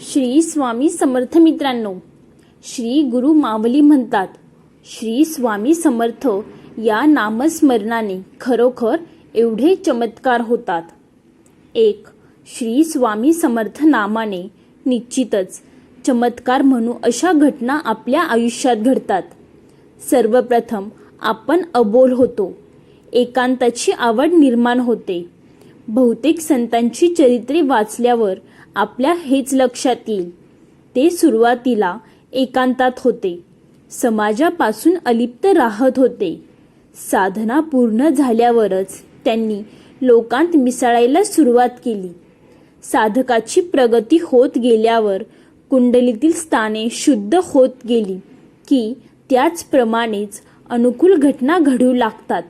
श्री स्वामी समर्थ मित्रांनो श्री गुरु मावली म्हणतात श्री स्वामी समर्थ या नामस्मरणाने खरोखर एवढे चमत्कार होतात. एक श्री स्वामी समर्थ नामाने निश्चितच चमत्कार म्हणू अशा घटना आपल्या आयुष्यात घडतात. सर्वप्रथम आपण अबोल होतो. एकांताची आवड निर्माण होते. बहुतेक संतांची चरित्रे वाचल्यावर आपल्या हेच लक्षात येईल. ते सुरुवातीला एकांतात होते. समाजापासून अलिप्त राहत होते. साधना पूर्ण झाल्यावरच त्यांनी लोकांत मिसळायला सुरुवात केली. साधकाची प्रगती होत गेल्यावर कुंडलीतील स्थाने शुद्ध होत गेली की त्याचप्रमाणेच अनुकूल घटना घडू लागतात.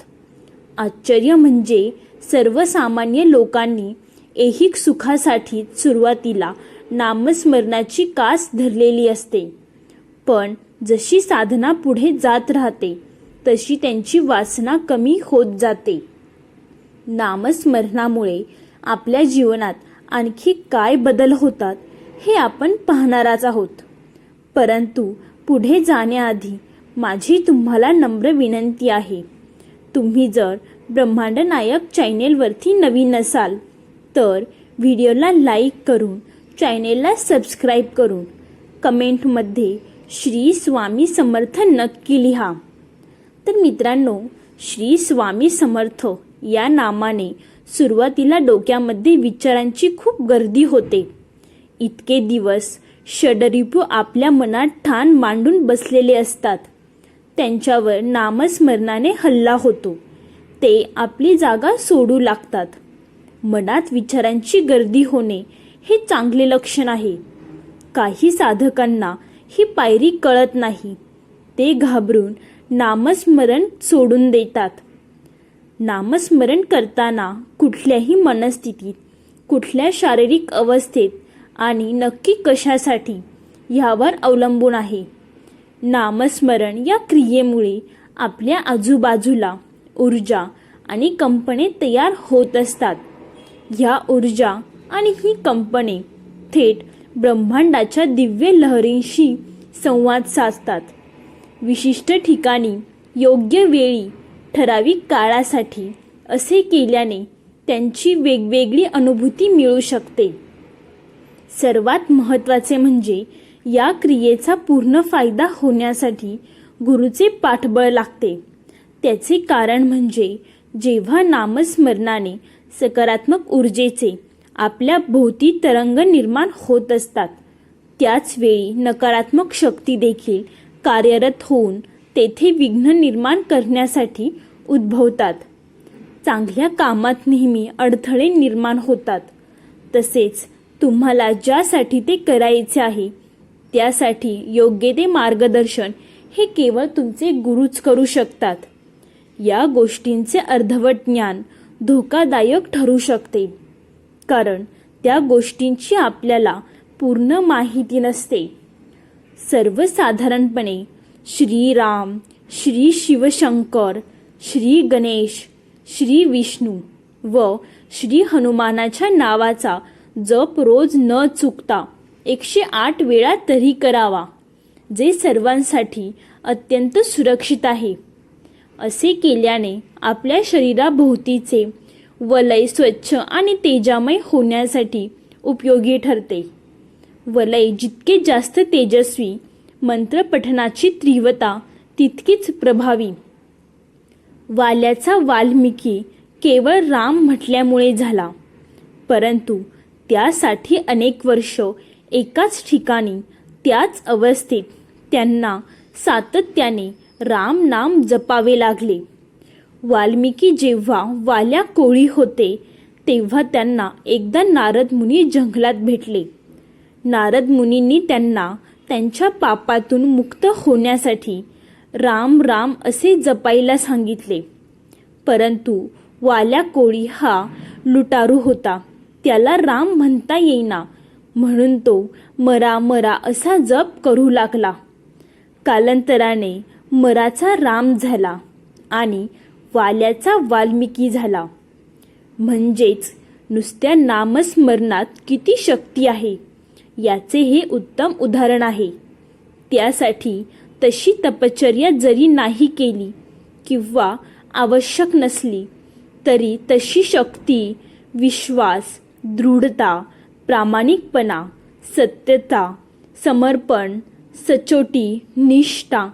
आश्चर्य म्हणजे सर्वसामान्य लोकांनी ऐहिक सुखासाठी सुरुवातीला नामस्मरणाची कास धरलेली असते. पण जशी साधना पुढे जात राहते तशी त्यांची वासना कमी होत जाते. नामस्मरणामुळे आपल्या जीवनात आणखी काय बदल होतात हे आपण पाहणारच आहोत. परंतु पुढे जाण्याआधी माझी तुम्हाला नम्र विनंती आहे. तुम्ही जर ब्रह्मांड नायक चॅनेलवरती नवीन असाल तर व्हिडिओला लाईक करून चॅनेलला सबस्क्राईब करून कमेंटमध्ये श्री स्वामी समर्थ नक्की लिहा. तर मित्रांनो श्री स्वामी समर्थ या नामाने सुरुवातीला डोक्यामध्ये विचारांची खूप गर्दी होते. इतके दिवस षडरिपू आपल्या मनात ठाण मांडून बसलेले असतात. त्यांच्यावर नामस्मरणाने हल्ला होतो. ते आपली जागा सोडू लागतात. मनात विचारांची गर्दी होणे हे चांगले लक्षण आहे. काही साधकांना ही पायरी कळत नाही. ते घाबरून नामस्मरण सोडून देतात. नामस्मरण करताना कुठल्याही मनस्थितीत कुठल्या शारीरिक अवस्थेत आणि नक्की कशासाठी ह्यावर अवलंबून आहे. नामस्मरण या क्रियेमुळे आपल्या आजूबाजूला ऊर्जा आणि कंपने तयार होत असतात. ह्या ऊर्जा आणि ही कंपने थेट ब्रह्मांडाच्या दिव्य लहरींशी संवाद साधतात. विशिष्ट ठिकाणी योग्य वेळी ठराविक काळासाठी असे केल्याने त्यांची वेगवेगळी अनुभूती मिळू शकते. सर्वात महत्त्वाचे म्हणजे या क्रियेचा पूर्ण फायदा होण्यासाठी गुरुचे पाठबळ लागते. त्याचे कारण म्हणजे जेव्हा नामस्मरणाने सकारात्मक ऊर्जेचे आपल्या भोवती तरंग निर्माण होत असतात. त्याच वेळी नकारात्मक शक्ती देखील कार्यरत होऊन तेथे विघ्न निर्माण करण्यासाठी उद्भवतात. चांगल्या कामात नेहमी अडथळे निर्माण होतात. तसेच तुम्हाला ज्यासाठी ते करायचे आहे त्यासाठी योग्य ते मार्गदर्शन हे केवळ तुमचे गुरुच करू शकतात. या गोष्टींचे अर्धवट ज्ञान धोकादायक ठरू शकते. कारण त्या गोष्टींची आपल्याला पूर्ण माहिती नसते. सर्वसाधारणपणे श्रीराम श्री शिवशंकर श्री गणेश श्री विष्णू व श्री हनुमानाच्या नावाचा जप रोज न चुकता एकशे आठ वेळा तरी करावा जे सर्वांसाठी अत्यंत सुरक्षित आहे. असे केल्याने आपल्या शरीराभोवतीचे वलय स्वच्छ आणि तेजामय होण्यासाठी उपयोगी ठरते. वलय जितके जास्त तेजस्वी मंत्रपठणाची तीव्रता तितकीच प्रभावी. वाल्याचा वाल्मिकी केवळ राम म्हटल्यामुळे झाला. परंतु त्यासाठी अनेक वर्ष एकाच ठिकाणी त्याच अवस्थेत त्यांना सातत्याने राम नाम जपावे लागले. वाल्मिकी जेव्हा वाल्या कोळी होते तेव्हा त्यांना एकदा नारद मुनी जंगलात भेटले. नारद मुनींनी त्यांना त्यांच्या पापातून मुक्त होण्यासाठी राम राम असे जपायला सांगितले. परंतु वाल्या कोळी हा लुटारू होता. त्याला राम म्हणता येईना म्हणून तो मरा मरा असा जप करू लागला. कालांतराने मराचा राम झाला आणि वाल्याचा वाल्मिकी झाला. म्हणजेच नुसत्या नामस्मरणात किती शक्ती आहे याचे हे उत्तम उदाहरण आहे. त्यासाठी तशी तपश्चर्या जरी नाही केली किंवा आवश्यक नसली तरी तशी शक्ती विश्वास दृढता प्रामाणिकपणा सत्यता समर्पण सचोटी निष्ठा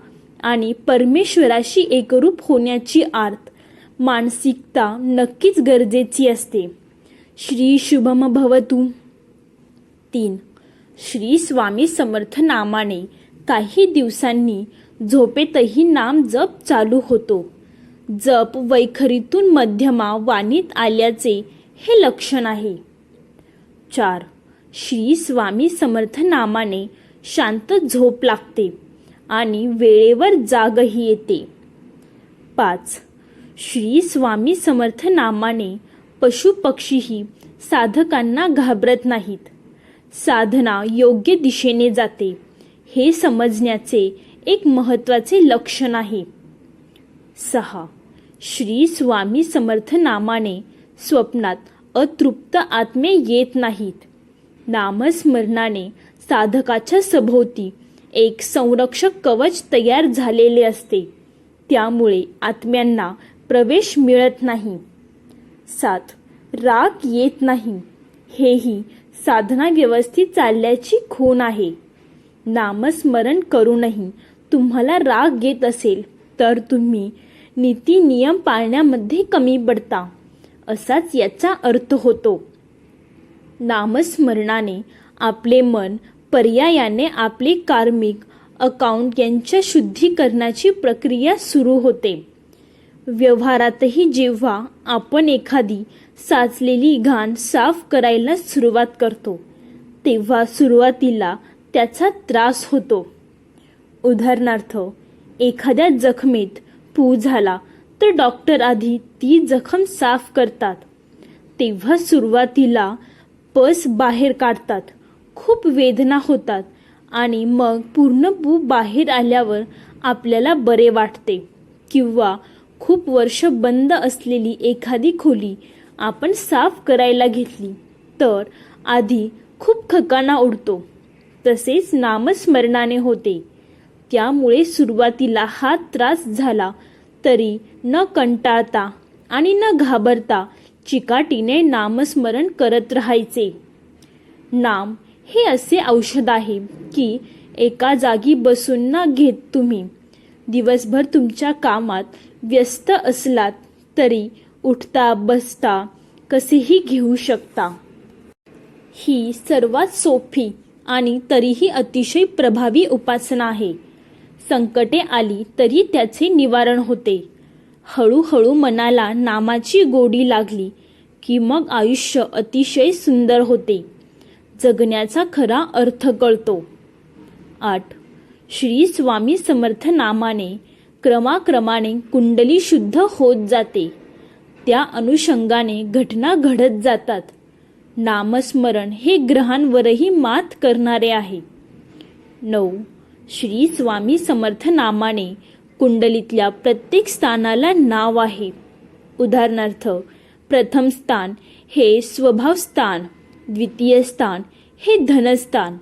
आणि परमेश्वराशी एकरूप होण्याची आर्त. मानसिकता नक्कीच गरजेची असते. श्री शुभम भवतु. तीन. श्री स्वामी समर्थ नामाने काही दिवसांनी झोपेतही नाम जप चालू होतो. जप वैखरीतून मध्यमा वाणीत आल्याचे हे लक्षण आहे. चार. श्री स्वामी समर्थ नामाने शांत झोप लागते. आणि वेळेवर जागही येते. पाच. श्री स्वामी समर्थ नामाने पशुपक्षीही साधकांना घाबरत नाहीत. साधना योग्य दिशेने जाते. हे समजण्याचे एक महत्त्वाचे लक्षण आहे. सहा. श्री स्वामी समर्थ नामाने स्वप्नात अतृप्त आत्मे येत नाहीत. नामस्मरणाने साधकाच्या सभोवती एक संरक्षक कवच तयार झालेले असते. त्यामुळे आत्म्यांना प्रवेश मिळत नाही. सात राग येत नाही. हेही साधना व्यवस्थित चालल्याची खूण आहे. नामस्मरण करूनही तुम्हाला राग येत असेल तर तुम्ही नीती नियम पाळण्यामध्ये कमी पडता. असाच याचा अर्थ होतो. नामस्मरणाने आपले मन पर्यायाने आपले कार्मिक अकाउंट यांच्या शुद्धीकरणाची प्रक्रिया सुरू होते. व्यवहारातही जेव्हा आपण एखादी साचलेली घाण साफ करायला सुरुवात करतो तेव्हा सुरुवातीला त्याचा त्रास होतो. उदाहरणार्थ एखाद्या जखमेत पू झाला तर डॉक्टर आधी ती जखम साफ करतात. तेव्हा सुरुवातीला पस बाहेर काढतात. खूप वेदना होतात आणि मग पूर्ण पू बाहेर आल्यावर आपल्याला बरे वाटते. किंवा खूप वर्ष बंद असलेली एखादी खोली आपण साफ करायला घेतली तर आधी खूप खकाना उडतो. तसेच नामस्मरणाने होते. त्यामुळे सुरुवातीला हा त्रास झाला तरी न कंटाळता आणि न घाबरता चिकाटीने नामस्मरण करत राहायचे. नाम हे असे औषध आहे की एका जागी बसून ना घेत तुम्ही. दिवसभर तुमच्या कामात व्यस्त असलात तरी उठता बसता कसेही घेऊ शकता. ही सर्वात सोपी आणि तरीही अतिशय प्रभावी उपासना आहे. संकटे आली तरी त्याचे निवारण होते. हळूहळू मनाला नामाची गोडी लागली की मग आयुष्य अतिशय सुंदर होते. जगण्याचा खरा अर्थ कळतो. आठ. श्री स्वामी समर्थ नामाने क्रमाक्रमाने कुंडली शुद्ध होत जाते. त्या अनुषंगाने घटना घडत जातात. नामस्मरण हे ग्रहांवरही मात करणारे आहे. नऊ. श्री स्वामी समर्थ नामाने कुंडलीतल्या प्रत्येक स्थानाला नाव आहे. उदाहरणार्थ प्रथम स्थान हे स्वभाव स्थान द्वितीय स्थान हे धनस्थान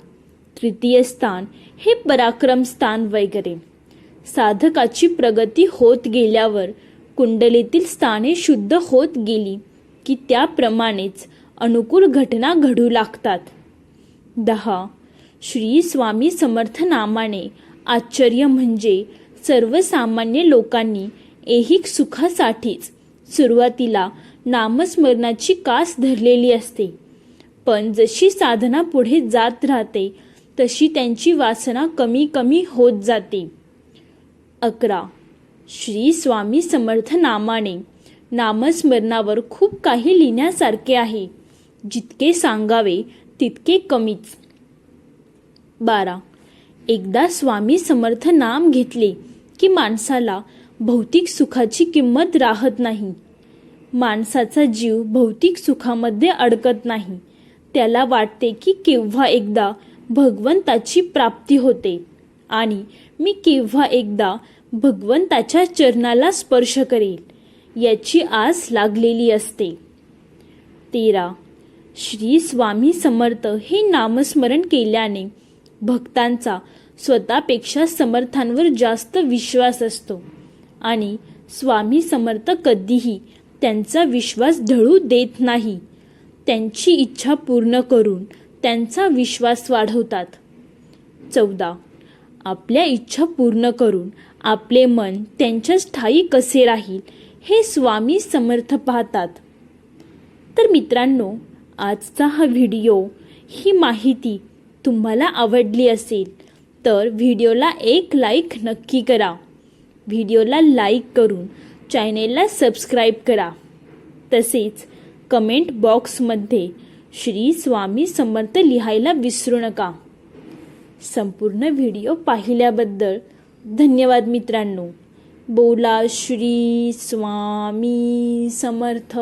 तृतीय स्थान हे पराक्रम स्थान वगैरे. साधकाची प्रगती होत गेल्यावर कुंडलीतील स्थाने शुद्ध होत गेली की त्याप्रमाणेच अनुकूल घटना घडू लागतात. दहा. श्री स्वामी समर्थ नामाने आश्चर्य म्हणजे सर्वसामान्य लोकांनी ऐहिक सुखासाठीच सुरुवातीला नामस्मरणाची कास धरलेली असते. पण जशी साधना पुढे जात राहते तशी त्यांची वासना कमी कमी होत जाते. अकरा. श्री स्वामी समर्थ नामाने नामस्मरणावर खूप काही लिहिण्यासारखे आहे. जितके सांगावे तितके कमीच. बारा. एकदा स्वामी समर्थ नाम घेतले की माणसाला भौतिक सुखाची किंमत राहत नाही. माणसाचा जीव भौतिक सुखामध्ये अडकत नाही. त्याला वाटते की केव्हा एकदा भगवंताची प्राप्ती होते. आणि मी केव्हा एकदा भगवंताच्या चरणाला स्पर्श करेल याची आस लागलेली असते. तेरा. श्री स्वामी समर्थ हे नामस्मरण केल्याने भक्तांचा स्वतःपेक्षा समर्थांवर जास्त विश्वास असतो आणि स्वामी समर्थ कधीही त्यांचा विश्वास ढळू देत नाही. त्यांची इच्छा पूर्ण करून त्यांचा विश्वास वाढवतात. चौदा. आपल्या इच्छा पूर्ण करून आपले मन त्यांच्या स्थायी कसे राहील हे स्वामी समर्थ पाहतात. तर मित्रांनो आजचा हा व्हिडिओ ही माहिती तुम्हाला आवडली असेल तर व्हिडिओला एक लाईक नक्की करा. व्हिडिओला लाईक करून चॅनेलला सबस्क्राईब करा. तसेच कमेंट बॉक्समध्ये श्री स्वामी समर्थ लिहायला विसरू नका. संपूर्ण व्हिडिओ पाहिल्याबद्दल धन्यवाद मित्रांनो. बोला श्री स्वामी समर्थ.